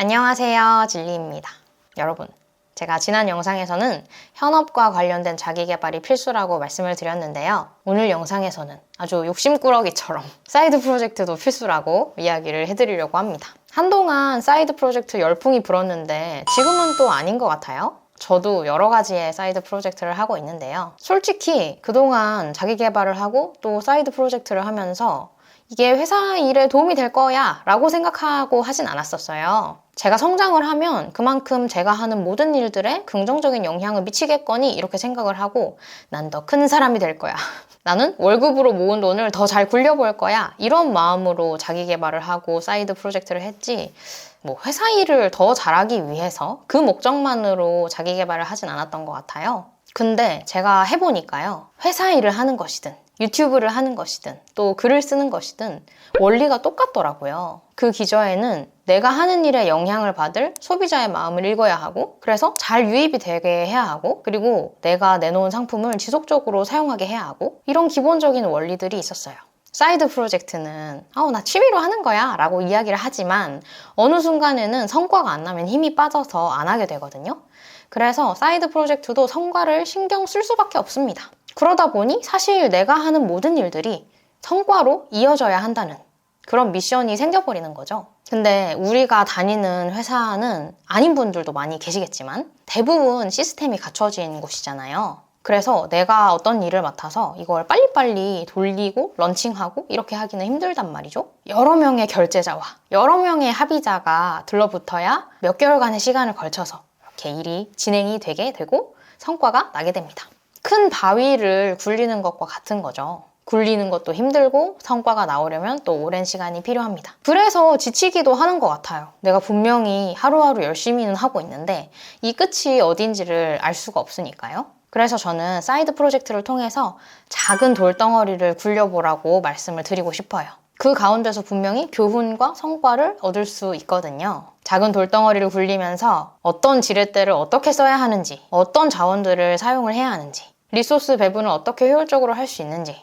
안녕하세요. 진리입니다. 여러분, 제가 지난 영상에서는 현업과 관련된 자기개발이 필수라고 말씀을 드렸는데요. 오늘 영상에서는 아주 욕심꾸러기처럼 사이드 프로젝트도 필수라고 이야기를 해드리려고 합니다. 한동안 사이드 프로젝트 열풍이 불었는데 지금은 또 아닌 것 같아요. 저도 여러 가지의 사이드 프로젝트를 하고 있는데요. 솔직히 그동안 자기 개발을 하고 또 사이드 프로젝트를 하면서 이게 회사 일에 도움이 될 거야 라고 생각하고 하진 않았었어요. 제가 성장을 하면 그만큼 제가 하는 모든 일들에 긍정적인 영향을 미치겠거니 이렇게 생각을 하고 난 더 큰 사람이 될 거야. 나는 월급으로 모은 돈을 더 잘 굴려볼 거야. 이런 마음으로 자기 개발을 하고 사이드 프로젝트를 했지. 뭐 회사 일을 더 잘하기 위해서 그 목적만으로 자기 개발을 하진 않았던 것 같아요. 근데 제가 해보니까요. 회사 일을 하는 것이든 유튜브를 하는 것이든 또 글을 쓰는 것이든 원리가 똑같더라고요. 그 기저에는 내가 하는 일에 영향을 받을 소비자의 마음을 읽어야 하고 그래서 잘 유입이 되게 해야 하고 그리고 내가 내놓은 상품을 지속적으로 사용하게 해야 하고 이런 기본적인 원리들이 있었어요. 사이드 프로젝트는 아우 나 취미로 하는 거야 라고 이야기를 하지만 어느 순간에는 성과가 안 나면 힘이 빠져서 안 하게 되거든요. 그래서 사이드 프로젝트도 성과를 신경 쓸 수밖에 없습니다. 그러다 보니 사실 내가 하는 모든 일들이 성과로 이어져야 한다는 그런 미션이 생겨버리는 거죠. 근데 우리가 다니는 회사는 아닌 분들도 많이 계시겠지만 대부분 시스템이 갖춰진 곳이잖아요. 그래서 내가 어떤 일을 맡아서 이걸 빨리빨리 돌리고 런칭하고 이렇게 하기는 힘들단 말이죠. 여러 명의 결제자와 여러 명의 합의자가 들러붙어야 몇 개월간의 시간을 걸쳐서 이렇게 일이 진행이 되게 되고 성과가 나게 됩니다. 큰 바위를 굴리는 것과 같은 거죠. 굴리는 것도 힘들고 성과가 나오려면 또 오랜 시간이 필요합니다. 그래서 지치기도 하는 것 같아요. 내가 분명히 하루하루 열심히는 하고 있는데 이 끝이 어딘지를 알 수가 없으니까요. 그래서 저는 사이드 프로젝트를 통해서 작은 돌덩어리를 굴려보라고 말씀을 드리고 싶어요. 그 가운데서 분명히 교훈과 성과를 얻을 수 있거든요. 작은 돌덩어리를 굴리면서 어떤 지렛대를 어떻게 써야 하는지, 어떤 자원들을 사용을 해야 하는지, 리소스 배분을 어떻게 효율적으로 할 수 있는지,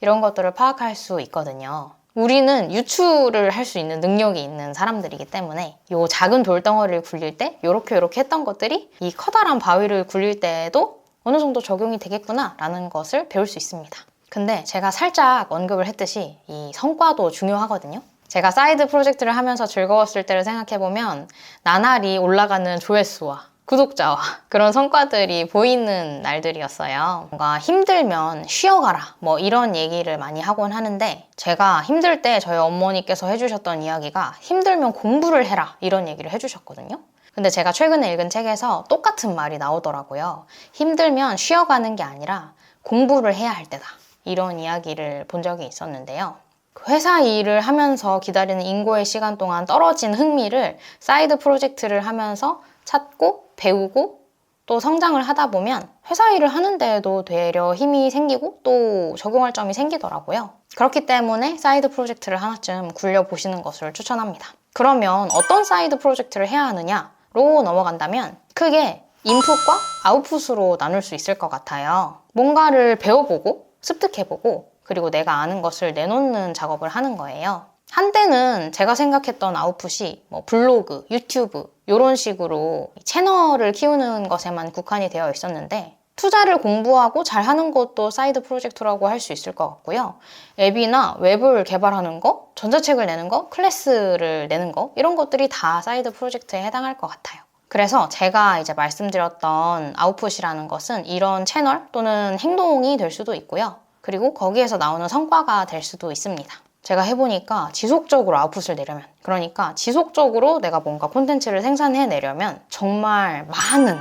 이런 것들을 파악할 수 있거든요. 우리는 유추를 할 수 있는 능력이 있는 사람들이기 때문에 이 작은 돌덩어리를 굴릴 때 이렇게 이렇게 했던 것들이 이 커다란 바위를 굴릴 때에도 어느 정도 적용이 되겠구나 라는 것을 배울 수 있습니다. 근데 제가 살짝 언급을 했듯이 이 성과도 중요하거든요. 제가 사이드 프로젝트를 하면서 즐거웠을 때를 생각해보면 나날이 올라가는 조회수와 구독자와 그런 성과들이 보이는 날들이었어요. 뭔가 힘들면 쉬어가라 뭐 이런 얘기를 많이 하곤 하는데 제가 힘들 때 저희 어머니께서 해주셨던 이야기가 힘들면 공부를 해라 이런 얘기를 해주셨거든요. 근데 제가 최근에 읽은 책에서 똑같은 말이 나오더라고요. 힘들면 쉬어가는 게 아니라 공부를 해야 할 때다. 이런 이야기를 본 적이 있었는데요. 회사 일을 하면서 기다리는 인고의 시간 동안 떨어진 흥미를 사이드 프로젝트를 하면서 찾고 배우고 또 성장을 하다 보면 회사 일을 하는데에도 되려 힘이 생기고 또 적용할 점이 생기더라고요. 그렇기 때문에 사이드 프로젝트를 하나쯤 굴려보시는 것을 추천합니다. 그러면 어떤 사이드 프로젝트를 해야 하느냐로 넘어간다면 크게 인풋과 아웃풋으로 나눌 수 있을 것 같아요. 뭔가를 배워보고 습득해보고 그리고 내가 아는 것을 내놓는 작업을 하는 거예요. 한때는 제가 생각했던 아웃풋이 뭐 블로그, 유튜브 이런 식으로 채널을 키우는 것에만 국한이 되어 있었는데 투자를 공부하고 잘 하는 것도 사이드 프로젝트라고 할 수 있을 것 같고요. 앱이나 웹을 개발하는 거, 전자책을 내는 거, 클래스를 내는 거 이런 것들이 다 사이드 프로젝트에 해당할 것 같아요. 그래서 제가 이제 말씀드렸던 아웃풋이라는 것은 이런 채널 또는 행동이 될 수도 있고요. 그리고 거기에서 나오는 성과가 될 수도 있습니다. 제가 해보니까 지속적으로 아웃풋을 내려면 그러니까 지속적으로 내가 뭔가 콘텐츠를 생산해 내려면 정말 많은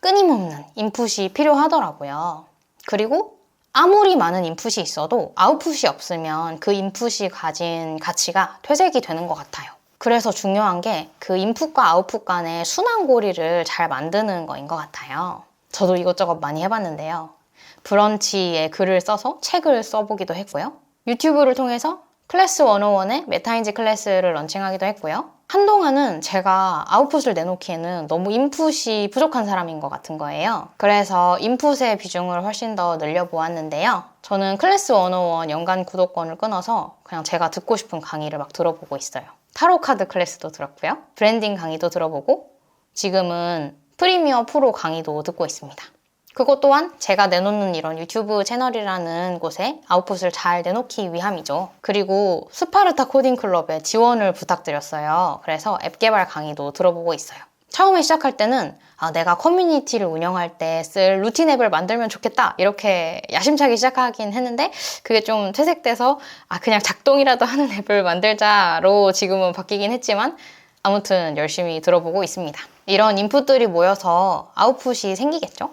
끊임없는 인풋이 필요하더라고요. 그리고 아무리 많은 인풋이 있어도 아웃풋이 없으면 그 인풋이 가진 가치가 퇴색이 되는 것 같아요. 그래서 중요한 게 그 인풋과 아웃풋 간의 순환고리를 잘 만드는 거인 것 같아요. 저도 이것저것 많이 해봤는데요. 브런치에 글을 써서 책을 써보기도 했고요. 유튜브를 통해서 클래스 101의 메타인지 클래스를 런칭하기도 했고요. 한동안은 제가 아웃풋을 내놓기에는 너무 인풋이 부족한 사람인 것 같은 거예요. 그래서 인풋의 비중을 훨씬 더 늘려보았는데요. 저는 클래스 101 연간 구독권을 끊어서 그냥 제가 듣고 싶은 강의를 막 들어보고 있어요. 타로 카드 클래스도 들었고요. 브랜딩 강의도 들어보고 지금은 프리미어 프로 강의도 듣고 있습니다. 그것 또한 제가 내놓는 이런 유튜브 채널이라는 곳에 아웃풋을 잘 내놓기 위함이죠. 그리고 스파르타 코딩 클럽에 지원을 부탁드렸어요. 그래서 앱 개발 강의도 들어보고 있어요. 처음에 시작할 때는 아, 내가 커뮤니티를 운영할 때 쓸 루틴 앱을 만들면 좋겠다 이렇게 야심차게 시작하긴 했는데 그게 좀 퇴색돼서 아 그냥 작동이라도 하는 앱을 만들자로 지금은 바뀌긴 했지만 아무튼 열심히 들어보고 있습니다. 이런 인풋들이 모여서 아웃풋이 생기겠죠?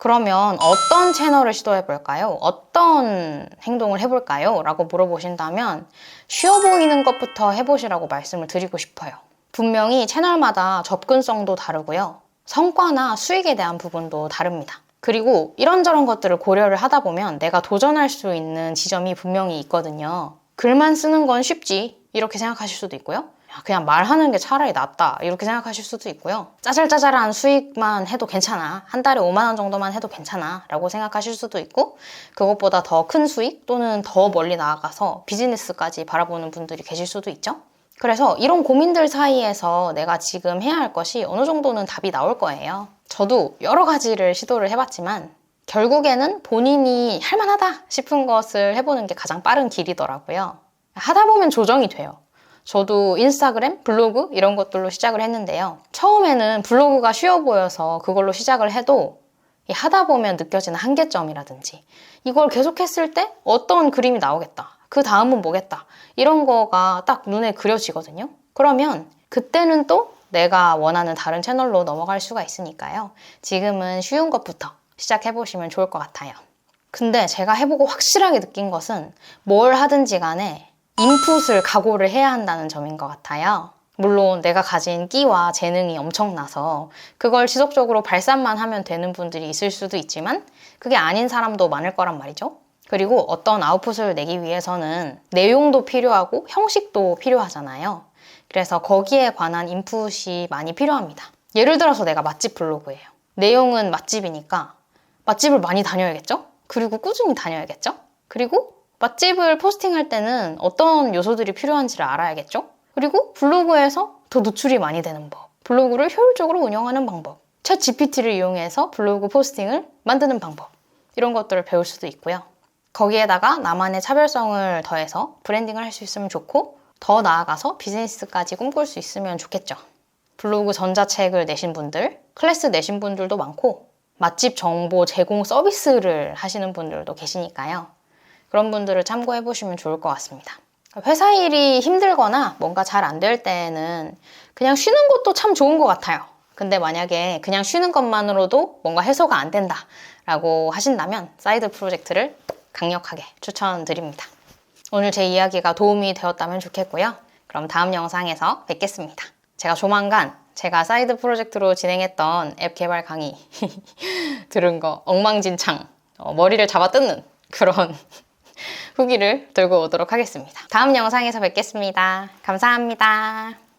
그러면 어떤 채널을 시도해 볼까요? 어떤 행동을 해볼까요? 라고 물어보신다면 쉬워 보이는 것부터 해보시라고 말씀을 드리고 싶어요. 분명히 채널마다 접근성도 다르고요. 성과나 수익에 대한 부분도 다릅니다. 그리고 이런저런 것들을 고려를 하다 보면 내가 도전할 수 있는 지점이 분명히 있거든요. 글만 쓰는 건 쉽지. 이렇게 생각하실 수도 있고요. 야, 그냥 말하는 게 차라리 낫다. 이렇게 생각하실 수도 있고요. 짜잘짜잘한 수익만 해도 괜찮아. 한 달에 5만 원 정도만 해도 괜찮아. 라고 생각하실 수도 있고, 그것보다 더 큰 수익 또는 더 멀리 나아가서 비즈니스까지 바라보는 분들이 계실 수도 있죠. 그래서 이런 고민들 사이에서 내가 지금 해야 할 것이 어느 정도는 답이 나올 거예요. 저도 여러 가지를 시도를 해봤지만 결국에는 본인이 할만하다 싶은 것을 해보는 게 가장 빠른 길이더라고요. 하다 보면 조정이 돼요. 저도 인스타그램, 블로그 이런 것들로 시작을 했는데요. 처음에는 블로그가 쉬워 보여서 그걸로 시작을 해도 이 하다 보면 느껴지는 한계점이라든지 이걸 계속했을 때 어떤 그림이 나오겠다. 그 다음은 뭐겠다. 이런 거가 딱 눈에 그려지거든요. 그러면 그때는 또 내가 원하는 다른 채널로 넘어갈 수가 있으니까요. 지금은 쉬운 것부터 시작해보시면 좋을 것 같아요. 근데 제가 해보고 확실하게 느낀 것은 뭘 하든지 간에 인풋을 각오를 해야 한다는 점인 것 같아요. 물론 내가 가진 끼와 재능이 엄청나서 그걸 지속적으로 발산만 하면 되는 분들이 있을 수도 있지만 그게 아닌 사람도 많을 거란 말이죠. 그리고 어떤 아웃풋을 내기 위해서는 내용도 필요하고 형식도 필요하잖아요. 그래서 거기에 관한 인풋이 많이 필요합니다. 예를 들어서 내가 맛집 블로그예요. 내용은 맛집이니까 맛집을 많이 다녀야겠죠? 그리고 꾸준히 다녀야겠죠? 그리고 맛집을 포스팅할 때는 어떤 요소들이 필요한지를 알아야겠죠? 그리고 블로그에서 더 노출이 많이 되는 법, 블로그를 효율적으로 운영하는 방법, 챗 GPT를 이용해서 블로그 포스팅을 만드는 방법, 이런 것들을 배울 수도 있고요. 거기에다가 나만의 차별성을 더해서 브랜딩을 할 수 있으면 좋고, 더 나아가서 비즈니스까지 꿈꿀 수 있으면 좋겠죠. 블로그 전자책을 내신 분들, 클래스 내신 분들도 많고, 맛집 정보 제공 서비스를 하시는 분들도 계시니까요. 그런 분들을 참고해 보시면 좋을 것 같습니다. 회사 일이 힘들거나 뭔가 잘 안 될 때는 그냥 쉬는 것도 참 좋은 것 같아요. 근데 만약에 그냥 쉬는 것만으로도 뭔가 해소가 안 된다 라고 하신다면 사이드 프로젝트를 강력하게 추천드립니다. 오늘 제 이야기가 도움이 되었다면 좋겠고요. 그럼 다음 영상에서 뵙겠습니다. 제가 조만간 제가 사이드 프로젝트로 진행했던 앱 개발 강의 들은 거 엉망진창 어, 머리를 잡아 뜯는 그런 후기를 들고 오도록 하겠습니다. 다음 영상에서 뵙겠습니다. 감사합니다.